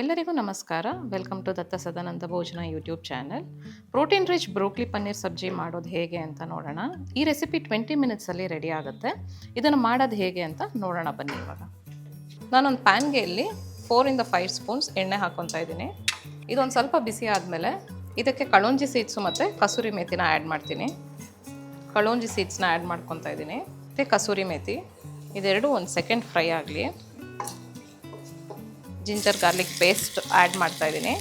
ಎಲ್ಲರಿಗೂ ನಮಸ್ಕಾರ. Welcome to Datta Sadananda Bhojana YouTube channel protein rich broccoli paneer sabzi ಮಾಡೋದು ಹೇಗೆ ಅಂತ ನೋಡೋಣ. ಈ ರೆಸಿಪಿ ಟ್ವೆಂಟಿ ಮಿನಿಟ್ಸಲ್ಲಿ ರೆಡಿ ಆಗುತ್ತೆ. ಇದನ್ನು ಮಾಡೋದು ಹೇಗೆ ಅಂತ ನೋಡೋಣ ಬನ್ನಿ ಇವಾಗ. ನಾನೊಂದು ಪ್ಯಾನ್ಗೆ ಇಲ್ಲಿ ಫೋರಿಂದ ಫೈವ್ ಸ್ಪೂನ್ಸ್ ಎಣ್ಣೆ ಹಾಕ್ಕೊತಾ ಇದ್ದೀನಿ. ಇದೊಂದು ಸ್ವಲ್ಪ ಬಿಸಿ ಆದಮೇಲೆ ಇದಕ್ಕೆ ಕಳೋಂಜಿ ಸೀಡ್ಸು ಮತ್ತು ಕಸೂರಿ ಮೇಥಿನ ಆ್ಯಡ್ ಮಾಡ್ತೀನಿ. ಕಳೋಂಜಿ ಸೀಡ್ಸ್ನ ಆ್ಯಡ್ ಮಾಡ್ಕೊತಾ ಇದ್ದೀನಿ. ಮತ್ತು ಕಸೂರಿ ಮೇಥಿ ಇದೆರಡು ಒಂದು ಸೆಕೆಂಡ್ ಫ್ರೈ ಆಗಲಿ. ಜಿಂಜರ್ ಗಾರ್ಲಿಕ್ ಪೇಸ್ಟ್ ಆ್ಯಡ್ ಮಾಡ್ತಾ ಇದ್ದೀನಿ.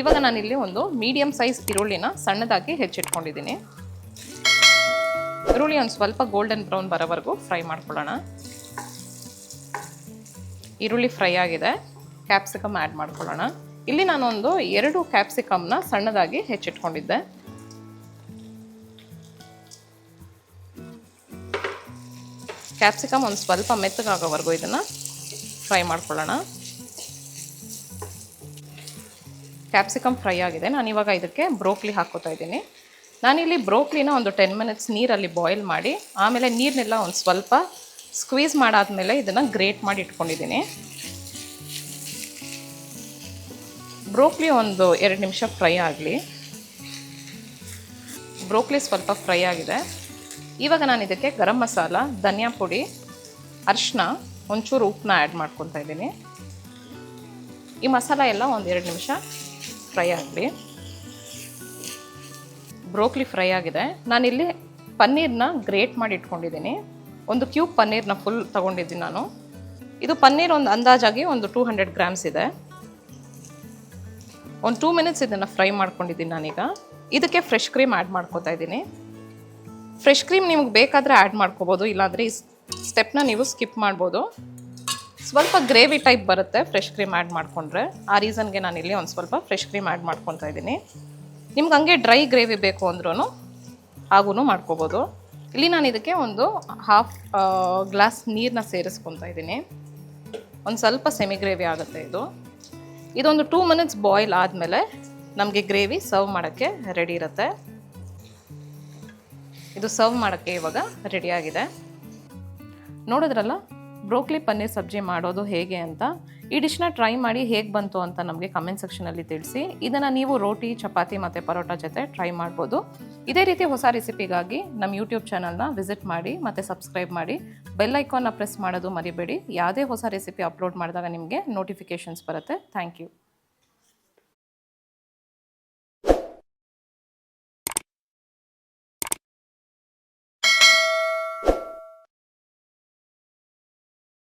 ಇವಾಗ ನಾನಿಲ್ಲಿ ಒಂದು ಮೀಡಿಯಮ್ ಸೈಜ್ ಈರುಳ್ಳಿನ ಸಣ್ಣದಾಗಿ ಹೆಚ್ಚಿಟ್ಕೊಂಡಿದ್ದೀನಿ. ಈರುಳ್ಳಿ ಒಂದು ಸ್ವಲ್ಪ ಗೋಲ್ಡನ್ ಬ್ರೌನ್ ಬರೋವರೆಗೂ ಫ್ರೈ ಮಾಡ್ಕೊಳ್ಳೋಣ. ಈರುಳ್ಳಿ ಫ್ರೈ ಆಗಿದೆ. ಕ್ಯಾಪ್ಸಿಕಮ್ ಆ್ಯಡ್ ಮಾಡ್ಕೊಳ್ಳೋಣ. ಇಲ್ಲಿ ನಾನೊಂದು ಎರಡು ಕ್ಯಾಪ್ಸಿಕಮ್ನ ಸಣ್ಣದಾಗಿ ಹೆಚ್ಚಿಟ್ಕೊಂಡಿದ್ದೆ. ಕ್ಯಾಪ್ಸಿಕಮ್ ಒಂದು ಸ್ವಲ್ಪ ಮೆತ್ತಗಾಗೋವರೆಗೂ ಇದನ್ನು ಫ್ರೈ ಮಾಡ್ಕೊಳ್ಳೋಣ. ಕ್ಯಾಪ್ಸಿಕಮ್ ಫ್ರೈ ಆಗಿದೆ. ನಾನು ಇವಾಗ ಇದಕ್ಕೆ ಬ್ರೋಕ್ಲಿ ಹಾಕ್ಕೋತಾ ಇದ್ದೀನಿ. ನಾನಿಲ್ಲಿ ಬ್ರೋಕ್ಲಿನ ಒಂದು ಟೆನ್ ಮಿನಿಟ್ಸ್ ನೀರಲ್ಲಿ ಬಾಯ್ಲ್ ಮಾಡಿ, ಆಮೇಲೆ ನೀರನ್ನೆಲ್ಲ ಒಂದು ಸ್ವಲ್ಪ ಸ್ಕ್ವೀಸ್ ಮಾಡಾದಮೇಲೆ ಇದನ್ನು ಗ್ರೇಟ್ ಮಾಡಿ ಇಟ್ಕೊಂಡಿದ್ದೀನಿ. ಬ್ರೋಕ್ಲಿ ಒಂದು ಎರಡು ನಿಮಿಷ ಫ್ರೈ ಆಗಲಿ. ಬ್ರೋಕ್ಲಿ ಸ್ವಲ್ಪ ಫ್ರೈ ಆಗಿದೆ. ಇವಾಗ ನಾನು ಇದಕ್ಕೆ ಗರಂ ಮಸಾಲ, ಧನಿಯಾ ಪುಡಿ ಅರಿಶಿನ ಒಂಚೂರು ಉಪ್ಪನ್ನ ಆ್ಯಡ್ ಮಾಡ್ಕೊತಾ ಇದ್ದೀನಿ. ಈ ಮಸಾಲ ಎಲ್ಲ ಒಂದು ಎರಡು ನಿಮಿಷ ಫ್ರೈ ಆಗಲಿ. ಬ್ರೋಕ್ಲಿ ಫ್ರೈ ಆಗಿದೆ. ನಾನಿಲ್ಲಿ ಪನ್ನೀರ್ನ ಗ್ರೇಟ್ ಮಾಡಿ ಇಟ್ಕೊಂಡಿದ್ದೀನಿ. ಒಂದು ಕ್ಯೂಬ್ ಪನ್ನೀರ್ನ ಫುಲ್ ತೊಗೊಂಡಿದ್ದೀನಿ ನಾನು. ಇದು ಪನ್ನೀರ್ ಒಂದು ಅಂದಾಜಾಗಿ ಒಂದು ಟೂ ಹಂಡ್ರೆಡ್ ಗ್ರಾಮ್ಸ್ ಇದೆ. ಒಂದು ಟೂ ಮಿನಿಟ್ಸ್ ಇದನ್ನು ಫ್ರೈ ಮಾಡ್ಕೊಂಡಿದ್ದೀನಿ ನಾನೀಗ. ಇದಕ್ಕೆ ಫ್ರೆಶ್ ಕ್ರೀಮ್ ಆ್ಯಡ್ ಮಾಡ್ಕೋತಾ ಇದ್ದೀನಿ. ಫ್ರೆಶ್ ಕ್ರೀಮ್ ನಿಮ್ಗೆ ಬೇಕಾದರೆ ಆ್ಯಡ್ ಮಾಡ್ಕೋಬೋದು, ಇಲ್ಲಾಂದರೆ ಈ ಸ್ಟೆಪ್ನ ನೀವು ಸ್ಕಿಪ್ ಮಾಡ್ಬೋದು. ಸ್ವಲ್ಪ ಗ್ರೇವಿ ಟೈಪ್ ಬರುತ್ತೆ ಫ್ರೆಶ್ ಕ್ರೀಮ್ ಆ್ಯಡ್ ಮಾಡಿಕೊಂಡ್ರೆ. ಆ ರೀಸನ್ಗೆ ನಾನು ಇಲ್ಲಿ ಒಂದು ಸ್ವಲ್ಪ ಫ್ರೆಶ್ ಕ್ರೀಮ್ ಆ್ಯಡ್ ಮಾಡ್ಕೊತಾ ಇದ್ದೀನಿ. ನಿಮ್ಗೆ ಹಂಗೆ ಡ್ರೈ ಗ್ರೇವಿ ಬೇಕು ಅಂದ್ರೂ ಹಾಗೂ ಮಾಡ್ಕೋಬೋದು. ಇಲ್ಲಿ ನಾನು ಇದಕ್ಕೆ ಒಂದು ಹಾಫ್ ಗ್ಲಾಸ್ ನೀರನ್ನ ಸೇರಿಸ್ಕೊತಾ ಇದ್ದೀನಿ. ಒಂದು ಸ್ವಲ್ಪ ಸೆಮಿ ಗ್ರೇವಿ ಆಗುತ್ತೆ ಇದು. ಇದೊಂದು ಟೂ ಮಿನಿಟ್ಸ್ ಬಾಯ್ಲ್ ಆದಮೇಲೆ ನಮಗೆ ಗ್ರೇವಿ ಸರ್ವ್ ಮಾಡೋಕ್ಕೆ ರೆಡಿ ಇರುತ್ತೆ. ಇದು ಸರ್ವ್ ಮಾಡೋಕ್ಕೆ ಇವಾಗ ರೆಡಿಯಾಗಿದೆ ನೋಡಿದ್ರಲ್ಲ ಬ್ರೋಕ್ಲಿ ಪನ್ನೀರ್ ಸಬ್ಜಿ ಮಾಡೋದು ಹೇಗೆ ಅಂತ? ಈ ಡಿಶ್ನ ಟ್ರೈ ಮಾಡಿ ಹೇಗೆ ಬಂತು ಅಂತ ನಮಗೆ ಕಮೆಂಟ್ ಸೆಕ್ಷನಲ್ಲಿ ತಿಳಿಸಿ. ಇದನ್ನು ನೀವು ರೋಟಿ, ಚಪಾತಿ ಮತ್ತು ಪರೋಟ ಜೊತೆ ಟ್ರೈ ಮಾಡ್ಬೋದು. ಇದೇ ರೀತಿ ಹೊಸ ರೆಸಿಪಿಗಾಗಿ ನಮ್ಮ ಯೂಟ್ಯೂಬ್ ಚಾನಲ್ನ ವಿಸಿಟ್ ಮಾಡಿ ಮತ್ತು ಸಬ್ಸ್ಕ್ರೈಬ್ ಮಾಡಿ. ಬೆಲ್ ಐಕಾನ್ನ ಪ್ರೆಸ್ ಮಾಡೋದು ಮರಿಬೇಡಿ. ಯಾವುದೇ ಹೊಸ ರೆಸಿಪಿ ಅಪ್ಲೋಡ್ ಮಾಡಿದಾಗ ನಿಮಗೆ ನೋಟಿಫಿಕೇಷನ್ಸ್ ಬರುತ್ತೆ. Thank you